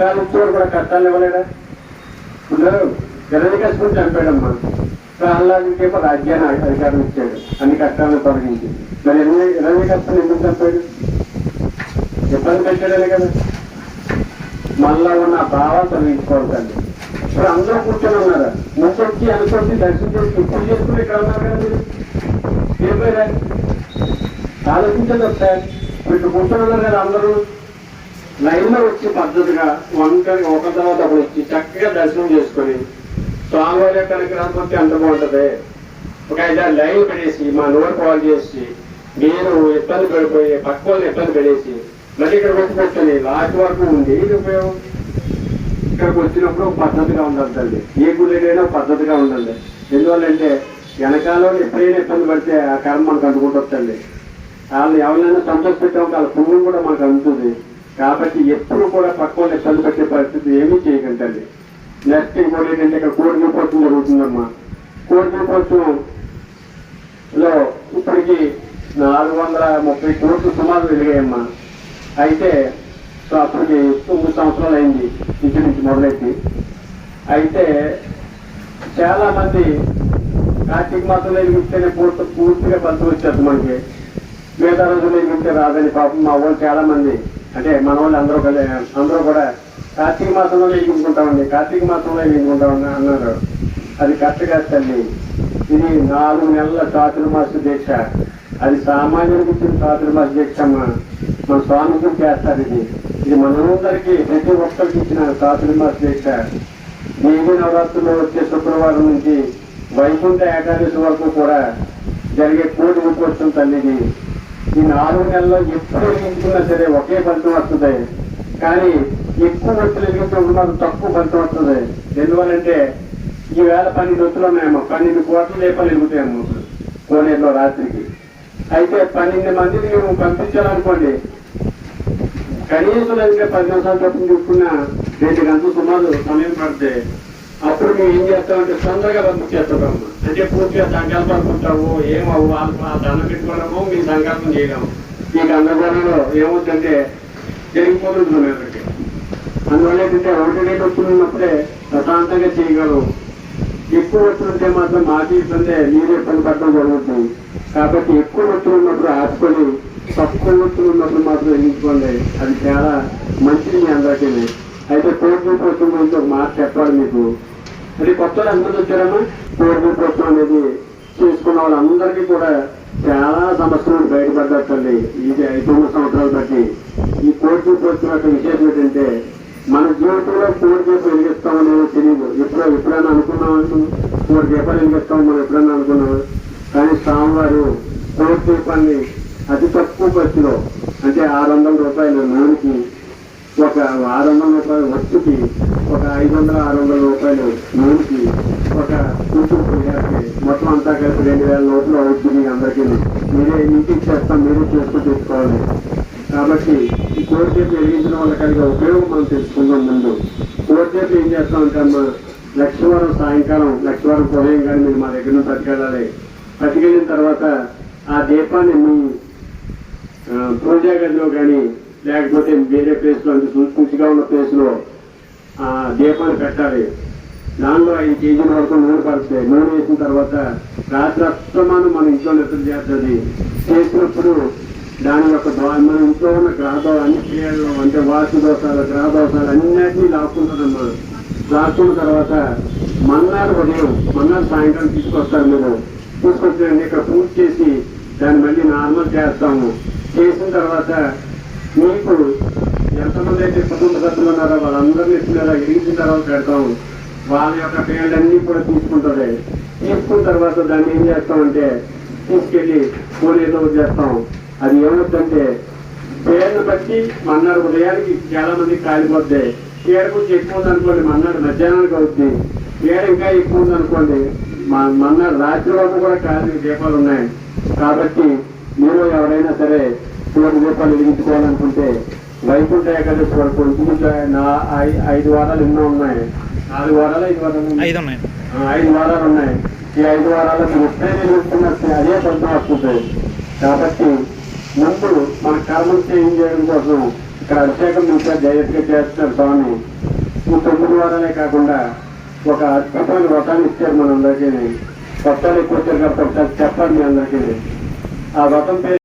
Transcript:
సుఖాలు ఇచ్చేవాడు కూడా కష్టాలు ఇవ్వలేడా? ఇప్పుడు హిరణ్యకశిపుని చంపాడమ్మా ప్రహ్లాదుకేమో రాజ్యాన్ని అధికారం ఇచ్చాడు. అన్ని కష్టాలను తొలగించి. మరి హిరణ్యకశిపుని ఎందుకు చంపాడు? ఇబ్బంది పెట్టాడనే కదా. మనలో ఉన్న భావాలు తొలగించుకోవాలి ఇప్పుడు అందరూ కూర్చొని ఉన్నారు? ముందొచ్చి అనుకోండి దర్శనం చేసి పూజ చేసుకుని ఇక్కడ ఉన్నారు కదా మీరు? ఏమైనా ఆలోచించదు ఒకసారి. ఇప్పుడు కూర్చొని ఉన్నారు కదా అందరూ. లైన్లో వచ్చే వచ్చి పద్ధతిగా ఒంటరి ఒక తర్వాత ఒకటి వచ్చి చక్కగా దర్శనం చేసుకొని స్వామివారి యొక్క అనుగ్రహం పొంది అంత బాగుంటది. ఒక ఐదారు లైన్ పెడేసి మా నోరు కాల్ చేసి మీరు ఇబ్బంది పడిపోయి పక్క వాళ్ళు ఇబ్బంది పడేసి మళ్ళీ ఇక్కడ వచ్చి లాస్ట్ వరకు ఉంది. ఇది ఉపయోగం? ఇక్కడికి వచ్చినప్పుడు పద్ధతిగా ఉండాలి తల్లి. ఏ గుళ్ళైనా పద్ధతిగా ఉండాలి. ఎందువల్లంటే వెనకాల ఎప్పుడైనా ఇబ్బంది పడితే ఆ కర్మ మనకు అందుకుంటుంది వాళ్ళు ఎవరైనా సంతోష పెట్టాం వాళ్ళ పుణ్యం కూడా మనకు అందుతుంది. కాబట్టి ఎప్పుడు కూడా పక్క వాళ్ళు పెట్టే పరిస్థితి ఏమీ చేయకండి. నెక్స్ట్ ఇంకోటి ఏంటంటే ఇక్కడ కోడి దీపోత్సవం జరుగుతుందమ్మా. కోడి దీపోత్సవం లో ఇప్పటికి నాలుగు వందల ముప్పై కోట్లు సుమారు వెలిగాయమ్మా అయితే సో అప్పటికి తొమ్మిది సంవత్సరాలు అయింది ఇంటి నుంచి మొదలెట్టి అయితే చాలామంది కార్తీక మాసంలో ఎదిగిస్తేనే పూర్తి పూర్తిగా ఫలితం వచ్చేది మనకి. మిగతా రోజులు వెలిగిస్తే రాదని పాపం మా వాళ్ళు చాలామంది అంటే మన వాళ్ళు అందరూ కలిసి అందరూ కూడా కార్తీక మాసంలో వేయించుకుంటామండి. కార్తీక మాసంలో వేయించుకుంటామని అన్నారు. అది కరెక్ట్ కాదు తల్లి. ఇది నాలుగు నెలల చాతుర్మాస దీక్ష. అది సామాన్యుడికి ఇచ్చిన చాతుర్మాస దీక్ష మన స్వామికి చేస్తారు ఇది. ఇది మనందరికీ ప్రతి ఒక్కరికి ఇచ్చిన చాతుర్మాస దీక్ష. దేవి నవరాత్రులు వచ్చే శుక్రవారం నుంచి వైకుంఠ ఏకాదశి వరకు కూడా జరిగే కోటి ఉపవసం తల్లిది. ఈ నాలుగు నెలల్లో ఎప్పుడు వెలిగించుకున్నా సరే ఒకే ఫలితం వస్తుంది. కానీ ఎక్కువ ఒత్తులు వెలిగించుకుంటున్నారు తక్కువ ఫలితం వస్తుంది. ఎందువల్లంటే ఈ పన్నెండు ఒత్తులు ఉన్నాయేమో పన్నెండు కోట్ల దీపాలు వెలుగుతాయమ్మా కోనేరులో రాత్రికి. అయితే పన్నెండు మందిని మేము పంపించాలనుకోండి కనీసం అయితే పది నిమిషాలు చొప్పున చూసుకున్నా రెండు గంటలు సుమారు సమయం పడితే అప్పుడు మేము ఏం చేస్తామంటే తొందరగా పంపించేస్తామమ్మా అంటే పూర్తిగా సంకల్పం అనుకుంటాము ఏమవు వాళ్ళు ఆ దండం పెట్టుకోవడము మీ సంకల్పం చేయడము. ఈ గందరగోళంలో ఏమవుతుందంటే జరిగిపోతుంది మన అందువల్ల ఏంటంటే ఒకటి రేటు ఉన్నప్పుడే ప్రశాంతంగా చేయగలరు ఎక్కువ వచ్చినట్టే మాత్రం మాకు ఇబ్బంది మీరు ఇబ్బంది పడడం జరుగుతుంది. కాబట్టి ఎక్కువ వచ్చి ఉన్నప్పుడు ఆపుకొని తక్కువ వచ్చి ఉన్నప్పుడు మాత్రం ఎంచుకోండి అది చాలా మంచిది మీ అందరికీ. అయితే కోర్టు కోసం గురించి ఒక మాట చెప్పాలి మీకు. అది కొత్త అందరూ వచ్చారమ్మా? కోర్టు ప్రభుత్వం అనేది చేసుకున్న వాళ్ళందరికీ కూడా చాలా సమస్యలు బయటపడ్డారు తల్లి. ఇది ఐదు సంవత్సరాలు బట్టి. ఈ కోర్టు కోసం యొక్క విశేషం ఏంటంటే మన జీవితంలో కోడి దీపం వెలిగిస్తామనేది తెలియదు ఎప్పుడో ఎప్పుడైనా అనుకున్నాం కోడి దీపాలు వెలిగిస్తాం మనం ఎప్పుడైనా అనుకున్నాం కానీ స్వామివారు కోడి దీపాన్ని అతి తక్కువ ఖర్చులో అంటే ఆరు వందల రూపాయల నూనెకి ఒక ఆరు వందల రూపాయల వస్తుకి ఒక ఐదు వందల ఆరు వందల రూపాయలు నూనెకి ఒక కూతురు మొత్తం అంతా కలిపి రెండు వేల నోట్లు అవుతుంది అందరికీ. మీరే ఇంటికి చేస్తాం మీరే చేసుకుని తెచ్చుకోవాలి కాబట్టి ఈ కోరికేపు వెలిగించిన వాళ్ళ కలిగే ఉపయోగం మనం తెలుసుకుందాం ముందు. కోరికేపు ఏం చేస్తామంటే అమ్మా లక్షవారం సాయంకాలం లక్షవారం ఉదయం కానీ మీరు మా దగ్గర నుంచి పట్టుకెళ్ళాలి పట్టుకెళ్ళిన తర్వాత ఆ దీపాన్ని మీ ఆ, పూజా గదిలో కానీ లేకపోతే వేరే ప్లేస్లో అంటే సూచిగా ఉన్న ప్లేస్లో దీపాలు దీపాన్ని పెట్టాలి. దానిలో ఐదు కేజీల వరకు నూనె పడుతుంది నూనె వేసిన తర్వాత రాత్రి అస్తమానం మన ఇంట్లో నిద్ర చేస్తుంది. చేసినప్పుడు దాని యొక్క మన ఇంట్లో ఉన్న గ్రహ అన్ని క్రియల్లో అంటే వాసు దోషాలు గ్రహ దోషాలు అన్నిటినీ అన్నారు లాక్కున్న తర్వాత మన్నాడు ఉదయం మన్నాడు సాయంత్రం తీసుకొస్తారు మీరు. తీసుకొచ్చి ఇక్కడ పూజ చేసి దాన్ని మళ్ళీ నార్మల్ చేస్తాము. చేసిన తర్వాత మీకు ఎంతమంది అయితే కుటుంబ సభ్యులు ఉన్నారో వాళ్ళందరినీ ఇచ్చినారా ఇరిగిన తర్వాత పెడతాం వాళ్ళ యొక్క పేర్లన్నీ కూడా తీసుకుంటుంది తీసుకున్న తర్వాత దాన్ని ఏం చేస్తామంటే తీసుకెళ్ళి కూలీలో చేస్తాం అది ఏమవుతుందంటే పేర్లు బట్టి మన్నాడు ఉదయానికి చాలా మంది కాలిపోద్ది. పేరు గురించి ఎక్కువ ఉందనుకోండి మన్నాడు మధ్యాహ్నానికి అవుతుంది పేరు ఇంకా ఎక్కువ ఉందనుకోండి మా మన్నాడు రాత్రి వరకు కూడా కాలి దీపాలు ఉన్నాయి. కాబట్టి మీరు ఎవరైనా సరే కోటి దీపాలు వెలిగించుకోవాలనుకుంటే వైకుంఠ ఏకాదశి వరకు ఐ- ఐదు వారాలు ఎన్నో ఉన్నాయి? నాలుగు వారాలు ఐదు వారాలు. ఐదు ఉన్నాయి. ఆ, ఐదు వారాలు ఉన్నాయి. ఈ ఐదు వారాలు మీరు ఎప్పుడైతే చూసుకున్నట్టు అదే ఫలితం వస్తుంది. కాబట్టి ముందు మన కర్మలు చేంజ్ చేయడం కోసం ఇక్కడ అభిషేకం ఇంకా జయత్గా చేస్తున్నారు స్వామి. ఈ తొమ్మిది వారాలే కాకుండా ఒక అద్భుతమైన వ్రతాన్ని ఇచ్చారు మనందరికీ. కొత్తలు ఎక్కువ వచ్చారు కాబట్టి ఒకసారి చెప్పండి మీ అందరికీ. ఆ వ్రతం పేరు